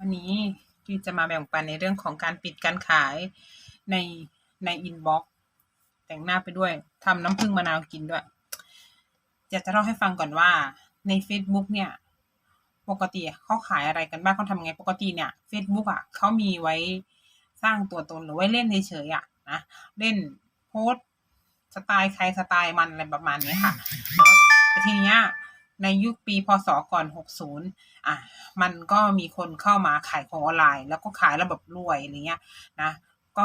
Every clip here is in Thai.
วันนี้ที่จะมาแบ่งปันในเรื่องของการปิดการขายในในอินบ็อกแต่งหน้าไปด้วยทำน้ำผึ้งมะนาวกินด้วย อยากจะเล่าให้ฟังก่อนว่าใน Facebook เนี่ย ปกติเขาขายอะไรกันบ้างเขาทำไงปกติเนี่ย Facebook อะเขามีไว้สร้างตัวตนหรือไว้เล่นเฉยๆอะนะเล่นโพสสไตล์ใครสไตล์มันอะไรประมาณนี้ค่ะเนาะแต่ทีเนี้ย ในยุคปีพศก่อน 60อะมันก็มีคนเข้ามาขายของออนไลน์ แล้วก็ขายระบบรวยอะไรเงี้ยนะก็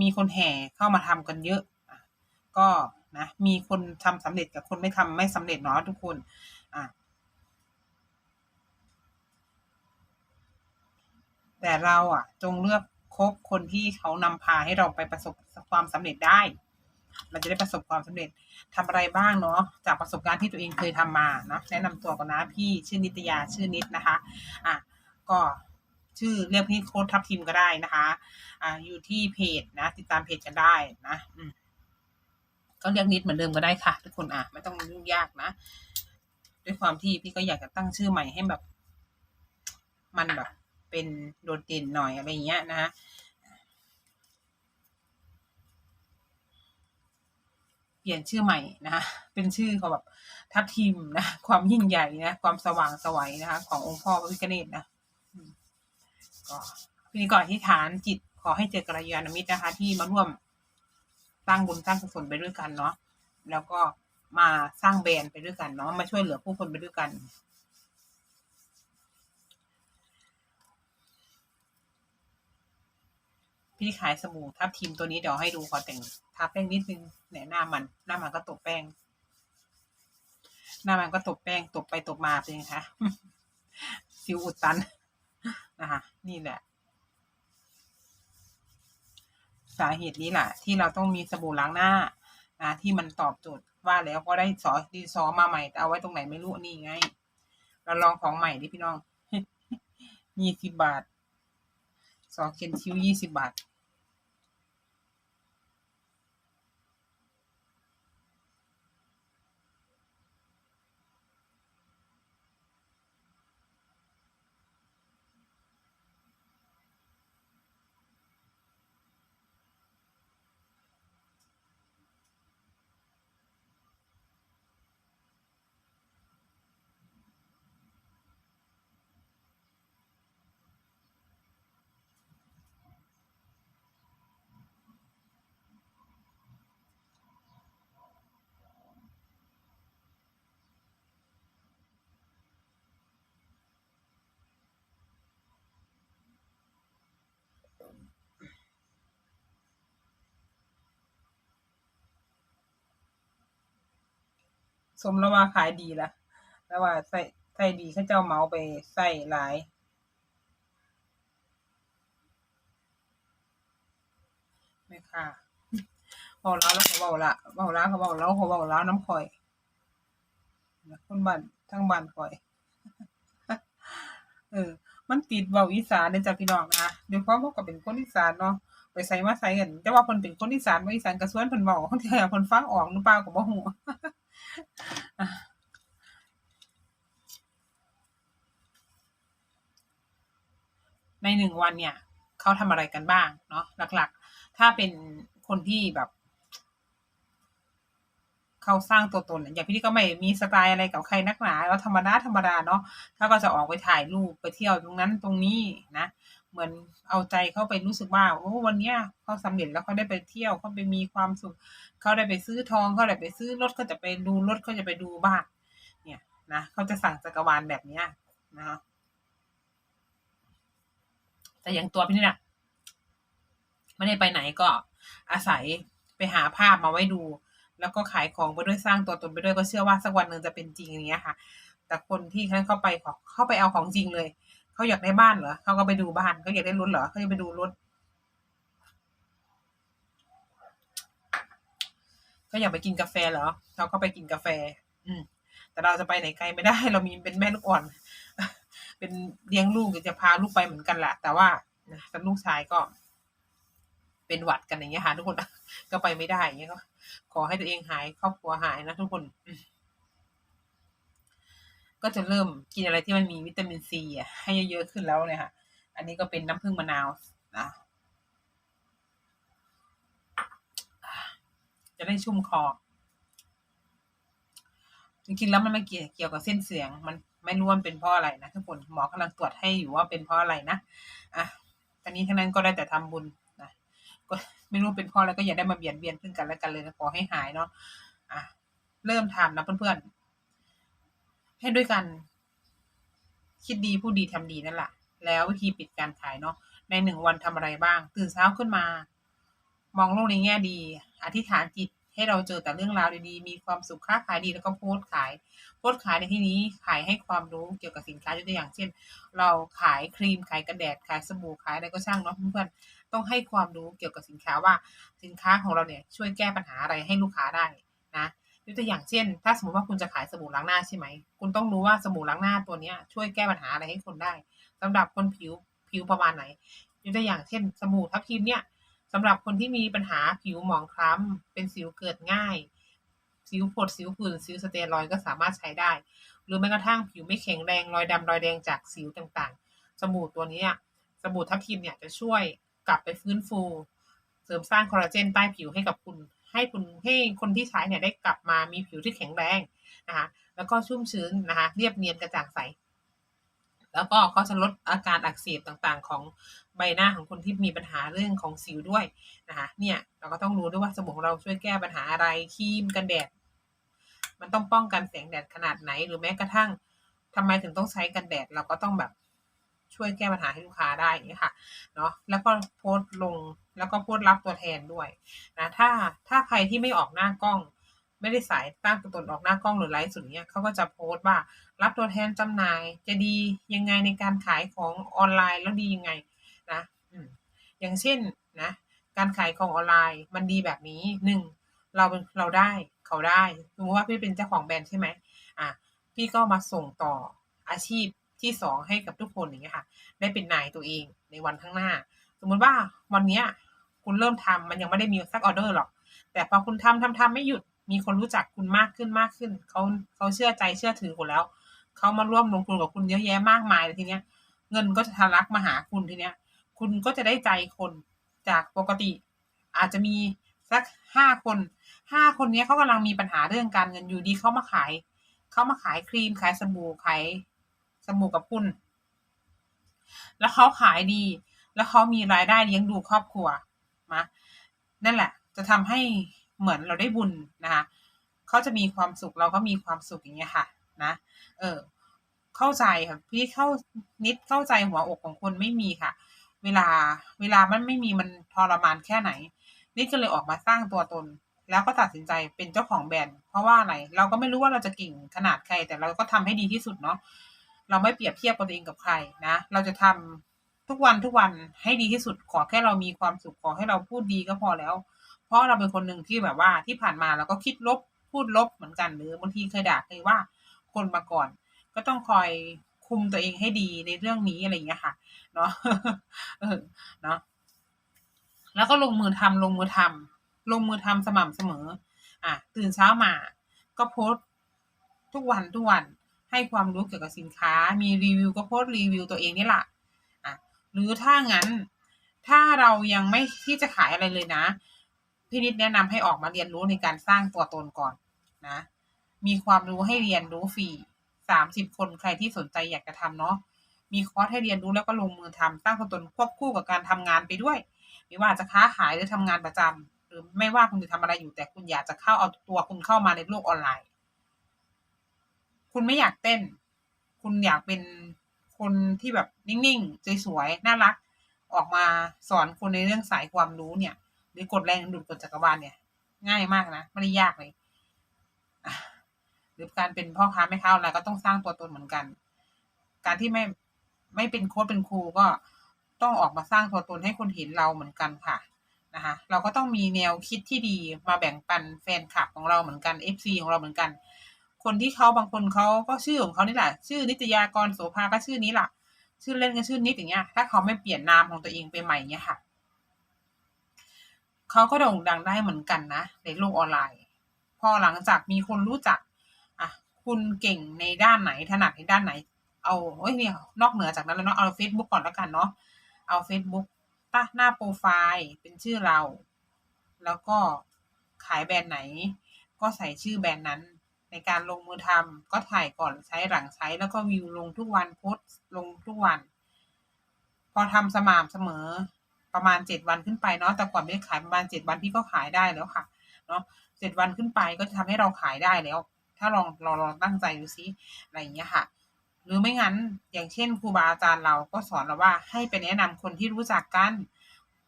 มีคนแห่เข้ามาทำกันเยอะอะก็นะมีคนทำสำเร็จกับคนไม่ทำไม่สำเร็จเนาะทุกคนอะแต่เราอะจงเลือกคบคนที่เขานำพาให้เราไปประสบความสำเร็จได้ เราจะได้ประสบความสำเร็จทำอะไรบ้างเนาะจากประสบการณ์ที่ตัวเองเคยทำมานะแนะนำตัวก่อนนะพี่ชื่อนิตยาชื่อนิดนะคะอะก็ชื่อเรียกพี่โค้ดทับทิมก็ได้นะคะอ่าอยู่ที่เพจนะ ติดตามเพจกันได้นะอืมก็เรียกนิดเหมือนเดิมก็ได้ค่ะ ทุกคนอะไม่ต้องยุ่งยากนะ ด้วยความที่พี่ก็อยากจะตั้งชื่อใหม่ให้แบบ มันแบบเป็นโดดเด่นหน่อยอะไรอย่างเงี้ยนะ ปลี่ยนชื่อใหม่นะคะเป็นชื่อของแบบทัพทิมนะ ความยิ่งใหญ่นะ ความสว่างสวัยนะคะ ขององค์พ่อพระพิฆเนศนะก็พี่ก่อนที่ฐานจิตขอให้เจอกระยาณมิตรนะคะ ที่มาร่วมสร้างบุญสร้างกุศลไปด้วยกันเนาะแล้วก็มาสร้างแบรนด์ไปด้วยกันเนาะมาช่วยเหลือผู้คนไปด้วยกัน พี่ขายสบู่ทับทิมตัวนี้เดี๋ยวให้ดูขอแต่งทาแป้งนิดนึงเนี่ยหน้ามัน หน้ามันก็ตบแป้ง หน้ามันก็ตบแป้งตบไปตบมาเป็นไงคะสิวอุดตันนะคะนี่แหละ สาเหตุนี้แหละที่เราต้องมีสบู่ล้างหน้านะที่มันตอบโจทย์ว่าแล้วก็ได้สอดีซอมาใหม่แต่เอาไว้ตรงไหนไม่รู้นี่ไง เราลองของใหม่ดิพี่น้องยี่สิบบาท สองเคนชิวยี่สิบบาท สมแล้วว่าขายดีละแล้วว่าใส่ใส่ดีเขาเจ้าเมาไปใส่หลายไม่ค่ะเบาแล้วแล้วเขาเบาละเบาแล้วเขาเบาแล้วเขาเบาแล้วน้ำข่อยคนบ้านทั้งบ้านข่อย เออ มันติดเบาอีสานเนี่ยจ้ะพี่น้องนะเดี๋ยวเพราะพวกก็เป็นคนอีสานเนาะไปใส่มาใส่กันแต่ว่าเพิ่นเป็นคนอีสานบ่อีสานกระสวนเพิ่นเว้าคนที่เพิ่นฟังออกหรือเปล่าก็บ่ฮู้ ในหนึ่งวันเนี่ยเขาทำอะไรกันบ้างเนาะหลักๆ ถ้าเป็นคนที่แบบเขาสร้างตัวตนอย่างพี่นี่ก็ไม่มีสไตล์อะไรกับใครนักหนาแล้วธรรมดาธรรมดาเนาะเขาก็จะออกไปถ่ายรูปไปเที่ยวตรงนั้นตรงนี้นะ เหมือนเอาใจเข้าไปรู้สึกว่าโอ้วันเนี้ยเขาสำเร็จแล้วเขาได้ไปเที่ยวเขาไปมีความสุขเขาได้ไปซื้อทองเขาได้ไปซื้อรถเขาจะไปดูรถเขาจะไปดูบ้านเนี่ยนะเขาจะสั่งจักรวาลแบบเนี้ยนะคะแต่อย่างตัวพี่นี่นะไม่ได้ไปไหนก็อาศัยไปหาภาพมาไว้ดู แล้วก็ขายของไปด้วยสร้างตัวตนไปด้วยก็เชื่อว่าสักวันหนึ่งจะเป็นจริงอย่างเงี้ยค่ะ แต่คนที่เขานเข้าไปขอเข้าไปเอาของจริงเลย เขาอยากได้บ้านเหรอเขาก็ไปดูบ้านเขาอยากได้รถเหรอเขาจะไปดูรถเขาอยากไปกินกาแฟเหรอเขาก็ไปกินกาแฟ อืม แต่เราจะไปไหนไกลไม่ได้ เรามีเป็นแม่ลูกอ่อน เป็นเลี้ยงลูกจะพาลูกไปเหมือนกันแหละแต่ว่านะกับลูกชายก็ เป็นหวัดกันอย่างเงี้ยค่ะทุกคนก็ไปไม่ได้อย่างเงี้ยก็ขอให้ตัวเองหายครอบครัวหายนะทุกคนอื ก็จะเริ่มกินอะไรที่มันมีวิตามินซีอะให้เยอะๆขึ้นแล้วเนี่ยค่ะ อันนี้ก็เป็นน้ำผึ้งมะนาวนะจะได้ชุ่มคอจริงๆแล้วมันไม่เกี่ยวเกี่ยวกับเส้นเสียง มันไม่รู้ว่าเป็นเพราะอะไรนะทุกคนหมอกำลังตรวจให้อยู่ว่าเป็นเพราะอะไรนะอะตอนนี้ทั้งนั้นก็ได้แต่ทำบุญนะก็ไม่รู้เป็นเพราะอะไรก็อย่าได้มาเบียดเบียนซึ่งกันและกันเลยนะขอให้หายเนาะอะเริ่มทำนะเพื่อนๆ ให้ด้วยกัน คิดดีพูดดีทำดีนั่นแหละแล้ววิธีปิดการขายเนาะในหนึ่งวันทำอะไรบ้าง ตื่นเช้าขึ้นมา มองโลกในแง่ดี อธิษฐานจิตให้เราเจอแต่เรื่องราวดีๆ มีความสุขค้าขายดีแล้วก็โพสต์ขาย โพสต์ขายในที่นี้ขายให้ความรู้เกี่ยวกับสินค้ายกตัวอย่างเช่น เราขายครีมขายกันแดดขายสบู่ขายอะไรก็ช่างเนาะเพื่อนๆต้องให้ความรู้เกี่ยวกับสินค้าว่าสินค้าของเราเนี่ยช่วยแก้ปัญหาอะไรให้ลูกค้าได้นะ ยกตัวอย่างเช่น ถ้าสมมติว่าคุณจะขายสบู่ล้างหน้าใช่ไหม คุณต้องรู้ว่าสบู่ล้างหน้าตัวนี้ช่วยแก้ปัญหาอะไรให้คนได้สำหรับคนผิวผิวประมาณไหนยกตัวอย่างเช่น สบู่ทับทิมเนี่ยสำหรับคนที่มีปัญหาผิวหมองคล้ำเป็นสิวเกิดง่าย สิวผดสิวผื่นสิวสเตียรอยด์ก็สามารถใช้ได้ หรือแม้กระทั่งผิวไม่แข็งแรงรอยดำรอยแดงจากสิวต่างๆ สบู่ตัวนี้สบู่ทับทิมเนี่ยจะช่วยกลับไปฟื้นฟู เสริมสร้างคอลลาเจนใต้ผิวให้กับคุณ ให้คุณให้คนที่ใช้เนี่ยได้กลับมามีผิวที่แข็งแรงนะคะแล้วก็ชุ่มชื้นนะคะเรียบเนียนกระจ่างใส แล้วก็ก็จะลดอาการอักเสบต่างๆ ของใบหน้าของคนที่มีปัญหาเรื่องของสิวด้วยนะคะเนี่ยเราก็ต้องรู้ด้วยว่าสบู่ของเราช่วยแก้ปัญหาอะไรครีมกันแดด มันต้องป้องกันแสงแดดขนาดไหนหรือแม้กระทั่งทำไมถึงต้องใช้กันแดดเราก็ต้องแบบ ช่วยแก้ปัญหาให้ลูกค้าได้อย่างนี้ค่ะเนาะแล้วก็โพสต์ลงแล้วก็โพสต์รับตัวแทนด้วยนะถ้าถ้าใครที่ไม่ออกหน้ากล้อง ไม่ได้สายตั้งตัวตนออกหน้ากล้องหรือไลฟ์สุดเนี้ยเขาก็จะโพสต์ว่ารับตัวแทนจำหน่าย จะดียังไงในการขายของออนไลน์แล้วดียังไงนะอืมอย่างเช่นนะการขายของออนไลน์มันดีแบบนี้หนึ่งเราเป็นเราได้เขาได้สมมติว่าพี่เป็นเจ้าของแบรนด์ใช่ไหมอะพี่ก็มาส่งต่ออาชีพ ที่สองให้กับทุกคนอย่างเงี้ยค่ะ ได้เป็นนายตัวเองในวันข้างหน้า สมมุติว่าวันเนี้ย คุณเริ่มทำมันยังไม่ได้มีสักออเดอร์หรอก แต่พอคุณทำทำทำไม่หยุดมีคนรู้จักคุณมากขึ้นมากขึ้นเขาเขาเชื่อใจเชื่อถือคุณแล้วเขามาร่วมลงทุนกับคุณเยอะแยะมากมายเลยทีเนี้ย เงินก็จะทะลักมาหาคุณทีเนี้ย คุณก็จะได้ใจคนจากปกติ อาจจะมีสักห้าคนห้าคนนี้เขากำลังมีปัญหาเรื่องการเงินอยู่ดีเขามาขายเขามาขายครีมขายสบู่ขาย สบู่กับคุณแล้วเขาขายดี แล้วเขามีรายได้เลี้ยงดูครอบครัวมานั่นแหละ จะทำให้เหมือนเราได้บุญนะคะเขาจะมีความสุขเราก็มีความสุขอย่างเงี้ยค่ะ นะ เออ เข้าใจค่ะพี่เข้านิดเข้าใจหัวอกของคนไม่มีค่ะ เวลาเวลามันไม่มีมันทรมานแค่ไหน นี่ก็เลยออกมาสร้างตัวตน แล้วก็ตัดสินใจเป็นเจ้าของแบรนด์เพราะว่าอะไรเราก็ไม่รู้ว่าเราจะเก่งขนาดใคร แต่เราก็ทำให้ดีที่สุดเนาะ เราไม่เปรียบเทียบตัวเองกับใครนะ เราจะทำทุกวันทุกวันให้ดีที่สุดขอแค่เรามีความสุขขอให้เราพูดดีก็พอแล้ว เพราะเราเป็นคนหนึ่งที่แบบว่าที่ผ่านมาเราก็คิดลบพูดลบเหมือนกันหรือบางทีเคยด่าเคยว่าคนมาก่อน ก็ต้องคอยคุมตัวเองให้ดีในเรื่องนี้อะไรอย่างเงี้ยค่ะเนาะเนาะแล้วก็ลงมือทำลงมือทำลงมือทำสม่ำเสมอ อะตื่นเช้ามา ก็โพสต์ทุกวันทุกวัน ให้ความรู้เกี่ยวกับสินค้า มีรีวิวก็โพสต์รีวิวตัวเองนี่แหละอะหรือถ้างั้น ถ้าเรายังไม่ที่จะขายอะไรเลยนะ พี่นิดแนะนำให้ออกมาเรียนรู้ในการสร้างตัวตนก่อนนะ มีความรู้ให้เรียนรู้ฟรีสามสิบคนใครที่สนใจอยากจะทำเนาะ มีคอร์สให้เรียนรู้แล้วก็ลงมือทำสร้างตัวตนควบคู่กับการทำงานไปด้วย ไม่ว่าจะค้าขายหรือทำงานประจำหรือไม่ว่าคุณจะทำอะไรอยู่แต่คุณอยากจะเข้าเอาตัวคุณเข้ามาในโลกออนไลน์ คุณไม่อยากเต้น คุณอยากเป็นคนที่แบบนิ่งๆสวยๆน่ารัก ออกมาสอนคนในเรื่องสายความรู้เนี่ย หรือกดแรงดูดกดจักรวาลเนี่ย ง่ายมากนะไม่ได้ยากเลยหรือการเป็นพ่อค้าแม่ค้าอะไรก็ต้องสร้างตัวตนเหมือนกัน การที่ไม่ไม่เป็นโค้ชเป็นครูก็ต้องออกมาสร้างตัวตนให้คนเห็นเราเหมือนกันค่ะนะคะเราก็ต้องมีแนวคิดที่ดีมาแบ่งปันแฟนคลับของเราเหมือนกัน FC ของเราเหมือนกัน คนที่เขาบางคนเขาก็ชื่อของเขานี่แหละ ชื่อนิตยากรโสภาก็ชื่อนี้แหละชื่อเล่นก็ชื่อนิดอย่างเงี้ย ถ้าเขาไม่เปลี่ยนนามของตัวเองไปใหม่เงี้ยค่ะเขาก็โด่งดังได้เหมือนกันนะในโลกออนไลน์ พอหลังจากมีคนรู้จักอะคุณเก่งในด้านไหนถนัดในด้านไหน เอาโอ้ยเนี่ยนอกเหนือจากนั้นแล้วเนาะเอา Facebook ก่อนแล้วกันเนาะเอา Facebook ตั้งหน้าโปรไฟล์เป็นชื่อเรา แล้วก็ขายแบรนด์ไหน ก็ใส่ชื่อแบรนด์นั้น ในการลงมือทำก็ถ่ายก่อนใช้หลังใช้แล้วก็วิวลงทุกวันโพสลงทุกวัน พอทำสม่ำเสมอประมาณเจ็ดวันขึ้นไปเนาะแต่ก่อนไม่ขายประมาณเจ็ดวันพี่ก็ขายได้แล้วค่ะเนาะเจ็ดวันขึ้นไปก็จะทำให้เราขายได้แล้ว ถ้าลองลองลองตั้งใจดูซิอะไรอย่างเงี้ยค่ะ หรือไม่งั้นอย่างเช่นครูบาอาจารย์เราก็สอนเราว่าให้ไปแนะนำคนที่รู้จักกัน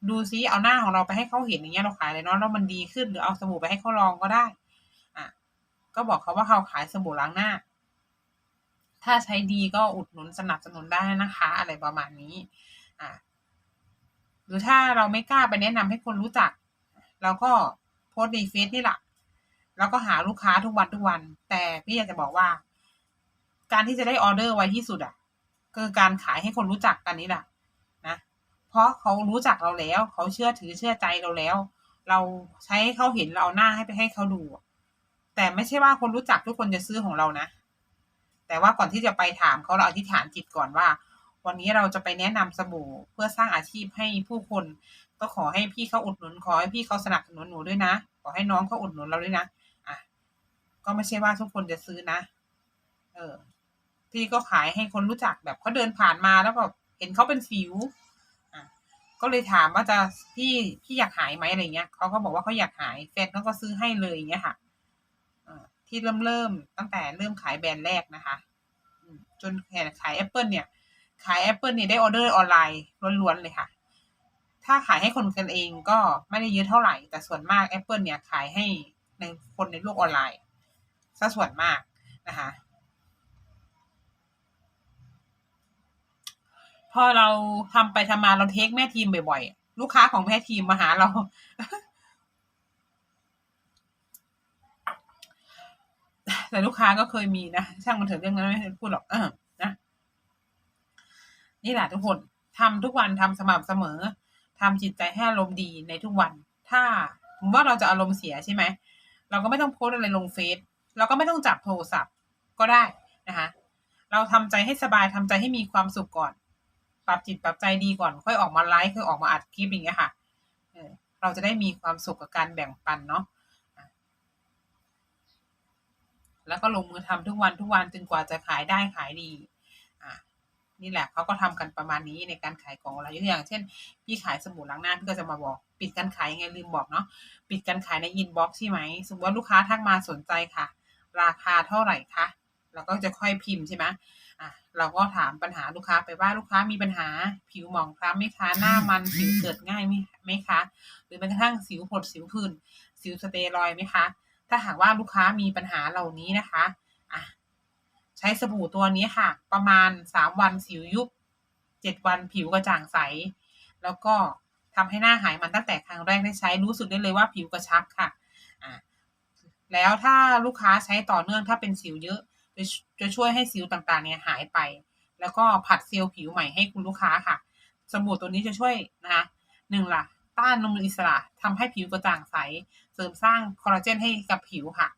ดูซิเอาหน้าของเราไปให้เขาเห็นอย่างเงี้ยเราขายเลยเนาะแล้วมันดีขึ้นหรือเอาสบู่ไปให้เขาลองก็ได้ ก็บอกเขาว่าเขาขายสบู่ล้างหน้า ถ้าใช้ดีก็อุดหนุนสนับสนุนได้นะคะ อะไรประมาณนี้อะหรือถ้าเราไม่กล้าไปแนะนำให้คนรู้จัก เราก็โพสต์ในเฟซนี่แหละแล้วก็หาลูกค้าทุกวันทุกวัน แต่พี่อยากจะบอกว่า การที่จะได้ออเดอร์ไวที่สุดอะคือการขายให้คนรู้จักกันนี่แหละนะเพราะเขารู้จักเราแล้ว เขาเชื่อถือเชื่อใจเราแล้ว เราใช้ให้เขาเห็นเราเอาหน้าให้ไปให้เขาดู แต่ไม่ใช่ว่าคนรู้จักทุกคนจะซื้อของเรานะ แต่ว่าก่อนที่จะไปถามเขาเราอธิษฐานจิตก่อนว่า วันนี้เราจะไปแนะนำสบู่เพื่อสร้างอาชีพให้ผู้คน ก็ขอให้พี่เขาอุดหนุนขอให้พี่เขาสนับสนุนหนูด้วยนะ ขอให้น้องเขาอุดหนุนเราด้วยนะอะก็ไม่ใช่ว่าทุกคนจะซื้อนะ เออพี่ก็ขายให้คนรู้จักแบบเขาเดินผ่านมาแล้วแบบเห็นเขาเป็นสิวอะก็เลยถามว่าจะพี่พี่อยากหายไหมอะไรเงี้ยเขาก็บอกว่าเขาอยากหายแฟนเขาก็ซื้อให้เลยอย่างเงี้ยค่ะ ที่เริ่มเริ่มตั้งแต่เริ่มขายแบรนด์แรกนะคะจนแขายแอปเปิลเนี่ย ขายแอปเปิลเนี่ยได้ออเดอร์ออนไลน์ล้วนๆเลยค่ะ ถ้าขายให้คนกันเองก็ไม่ได้เยอะเท่าไหร่ แต่ส่วนมาก Apple เนี่ยขายให้ในคนในโลกออนไลน์ซะส่วนมากนะคะ พอเราทำไปทำมาเราเทคแม่ทีมบ่อยๆ ลูกค้าของแม่ทีมมาหาเรา แต่ลูกค้าก็เคยมีนะ ช่างมันเถอะเรื่องนั้นไม่พูดหรอกเออนะนี่แหละทุกคนทำทุกวันทำสม่ำเสมอทำจิตใจให้อารมณ์ดีในทุกวัน ถ้าผมว่าเราจะอารมณ์เสียใช่ไหมเราก็ไม่ต้องโพสอะไรลงเฟซเราก็ไม่ต้องจับโทรศัพท์ก็ได้นะคะ เราทำใจให้สบายทำใจให้มีความสุขก่อน ปรับจิตปรับใจดีก่อน ค่อยออกมาไลฟ์ค่อยออกมาอัดคลิปอย่างเงี้ยค่ะเออเราจะได้มีความสุขกับการแบ่งปันเนาะ แล้วก็ลงมือทำทุกวันทุกวันจนกว่าจะขายได้ขายดีอะนี่แหละเขาก็ทำกันประมาณนี้ในการขายของอะไรอย่าง เช่น พี่ขายสบู่ล้างหน้าพี่ก็จะมาบอก ปิดการขายยังไงลืมบอกเนาะปิดการขายในอินบ็อกซ์ใช่ไหมสมมติว่าลูกค้าทักมาสนใจค่ะ ราคาเท่าไหร่คะเราก็จะค่อยพิมพ์ใช่ไหมอะเราก็ถามปัญหาลูกค้าไปว่าลูกค้ามีปัญหา ผิวหมองคล้ำไหมคะหน้ามันผิวเกิดง่ายไหมไหมคะ หรือแม้กระทั่งสิวผดสิวผื่นสิวสเตียรอยไหมคะ ถ้าหากว่าลูกค้ามีปัญหาเหล่านี้นะคะอะใช้สบู่ตัวนี้ค่ะ ประมาณสามวันสิวยุบเจ็ดวันผิวกระจ่างใส แล้วก็ทำให้หน้าหายมันตั้งแต่ครั้งแรกได้ใช้รู้สึกได้เลยว่าผิวกระชับค่ะอ่าแล้วถ้าลูกค้าใช้ต่อเนื่องถ้าเป็นสิวเยอะจะจะช่วยให้สิวต่างๆ เนี่ยหายไป แล้วก็ผัดเซลล์ผิวใหม่ให้คุณลูกค้าค่ะ สบู่ตัวนี้จะช่วยนะคะหนึ่งล่ะ ต้านนมอิสระทำให้ผิวกระจ่างใส เสริมสร้างคอลลาเจนให้กับผิวค่ะ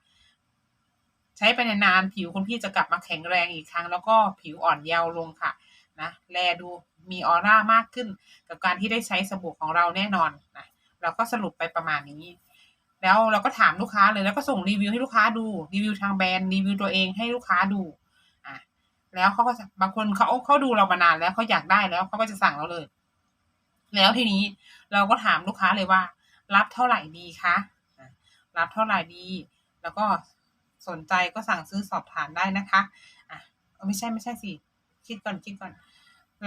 ใช้ไปนานๆผิวคุณพี่จะกลับมาแข็งแรงอีกครั้ง แล้วก็ผิวอ่อนเยาว์ลงค่ะนะแลดูมีออร่ามากขึ้น กับการที่ได้ใช้สบู่ของเราแน่นอนนะเราก็สรุปไปประมาณนี้แล้วเราก็ถามลูกค้าเลยแล้วก็ส่งรีวิวให้ลูกค้าดูรีวิวทางแบรนด์รีวิวตัวเองให้ลูกค้าดูอะแล้วเขาก็บางคนเขาเขาดูเรามานานแล้วเขาอยากได้แล้วเขาก็จะสั่งเราเลย แล้วทีนี้ เราก็ถามลูกค้าเลยว่า รับเท่าไหร่ดีคะรับเท่าไหร่ดี แล้วก็สนใจก็สั่งซื้อสอบถามได้นะคะอะไม่ใช่ไม่ใช่สิคิดก่อนคิดก่อน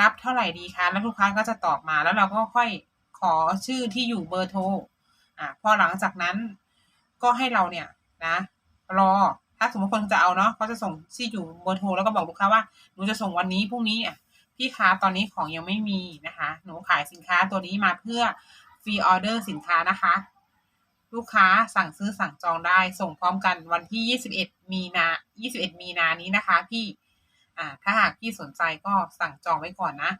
รับเท่าไหร่ดีคะแล้วลูกค้าก็จะตอบมาแล้วเราก็ค่อยขอชื่อที่อยู่เบอร์โทรอ่าพอหลังจากนั้นก็ให้เราเนี่ยนะรอถ้าสมมติคนจะเอาเนาะเขาจะส่งที่อยู่เบอร์โทรแล้วก็บอกลูกค้าว่าหนูจะส่งวันนี้พรุ่งนี้อะ พี่ค้าตอนนี้ของยังไม่มีนะคะ หนูขายสินค้าตัวนี้มาเพื่อฟรีออเดอร์สินค้านะคะ ลูกค้าสั่งซื้อสั่งจองได้ ส่งพร้อมกันวันที่ 21 มีนา 21 มีนานี้นะคะ พี่อ่าถ้าหากพี่สนใจก็สั่งจองไว้ก่อนนะ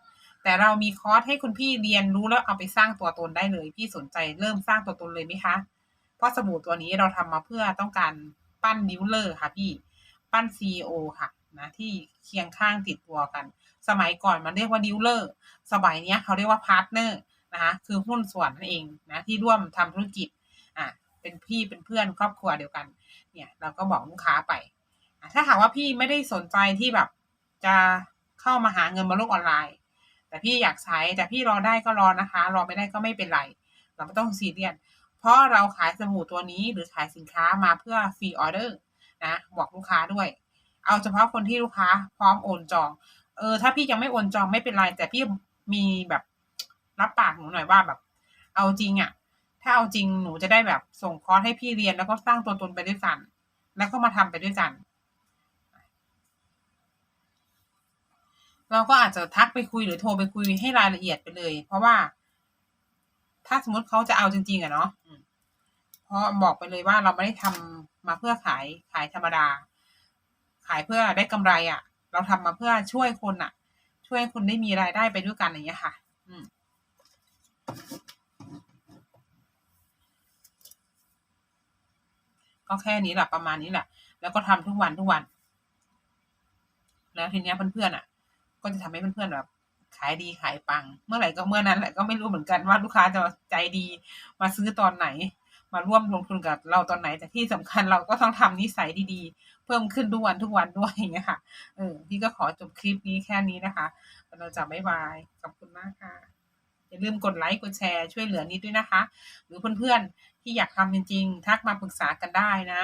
แต่เรามีคอร์สให้คุณพี่เรียนรู้แล้วเอาไปสร้างตัวตนได้เลย พี่สนใจเริ่มสร้างตัวตนเลยไหมคะ เพราะสบู่ตัวนี้เราทำมาเพื่อต้องการปั้นดิวเลอร์ค่ะพี่ ปั้นซีอค่ะนะที่เคียงข้างติดตัวกัน สมัยก่อนมันเรียกว่าดิวเลอร์สมัยนี้เขาเรียกว่าพาร์ทเนอร์นะคะคือหุ้นส่วนนั่นเองนะที่ร่วมทำธุรกิจอะเป็นพี่เป็นเพื่อนครอบครัวเดียวกัน เนี่ยเราก็บอกลูกค้าไปถ้าหากว่าพี่ไม่ได้สนใจที่แบบจะเข้ามาหาเงินบนโลกออนไลน์ แต่พี่อยากใช้แต่พี่รอได้ก็รอนะคะ รอไม่ได้ก็ไม่เป็นไร เราไม่ต้องซีเรียสเพราะเราขายสบู่ตัวนี้หรือขายสินค้ามาเพื่อฟรีออเดอร์นะบอกลูกค้าด้วย เอาเฉพาะคนที่ลูกค้าพร้อมโอนจอง เออถ้าพี่ยังไม่โอนจองไม่เป็นไรแต่พี่มีแบบรับปากหนูหน่อยว่าแบบ เอาจริงอะ่ะ ถ้าเอาจริงหนูจะได้แบบส่งคอร์สให้พี่เรียนแล้วก็สร้างตัวตนไปด้วยกัน แล้วก็มาทำไปด้วยกัน เราก็อาจจะทักไปคุยหรือโทรไปคุยให้รายละเอียดไปเลย เพราะว่า ถ้าสมมติเขาจะเอาจริง ๆอะเนาะเพราะบอกไปเลยว่าเราไม่ได้ทำมาเพื่อขายขายธรรมดา ขายเพื่อได้กำไรอะ่ะ เราทำมาเพื่อช่วยคนอะช่วยให้คนได้มีรายได้ไปด้วยกันอย่างเงี้ยค่ะ อืมก็แค่นี้แหละประมาณนี้แหละ แล้วก็ทำทุกวันทุกวัน แล้วทีเนี้ยเพื่อนๆอะ ก็จะทำให้เพื่อนๆแบบขายดีขายปัง เมื่อไหร่ก็เมื่อนั้นแหละก็ไม่รู้เหมือนกันว่าลูกค้าจะใจดีมาซื้อตอนไหน มาร่วมลงทุนกับเราตอนไหน แต่ที่สำคัญเราก็ต้องทำนิสัยดีๆ เพิ่มขึ้นทุกวันทุกวันด้วยอย่างเงี้ยค่ะ เออพี่ก็ขอจบคลิปนี้แค่นี้นะคะเราจะบ๊ายบายขอบคุณมากค่ะอย่าลืมกดไลค์กดแชร์ช่วยเหลือนิดด้วยนะคะ หรือเพื่อนๆที่อยากทำจริงๆ ทักมาปรึกษากันได้นะ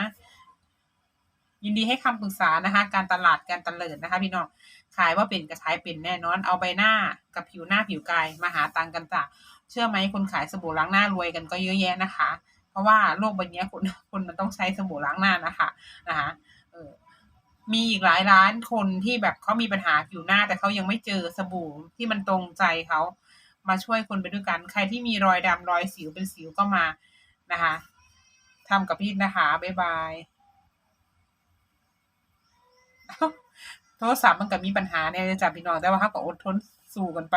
ยินดีให้คำปรึกษานะคะ การตลาดการตะเลิดนะคะ พี่น้องขายว่าเป็นกระขายเป็นแน่นอน เอาใบหน้ากับผิวหน้าผิวกายมาหาตังกันจ้ะเชื่อไหมคนขายสบู่ล้างหน้ารวยกันก็เยอะแยะนะคะ ราะว่าโลกใบนี้คนคนมันต้องใช้สบู่ล้างหน้านะคะนะคะเออมีอีกหลายร้านคนที่แบบเขามีปัญหาผิวหน้า แต่เขายังไม่เจอสบู่ที่มันตรงใจเขามาช่วยคนไปด้วยกัน ใครที่มีรอยดำรอยสิวเป็นสิวก็มานะคะทำกับพี่นะคะบ๊ายบายโทรศัพท์มันก็มีปัญหาเนี่ยจ้ะพี่น้องแต่ว่าเขาก็อดทนสู้กันไป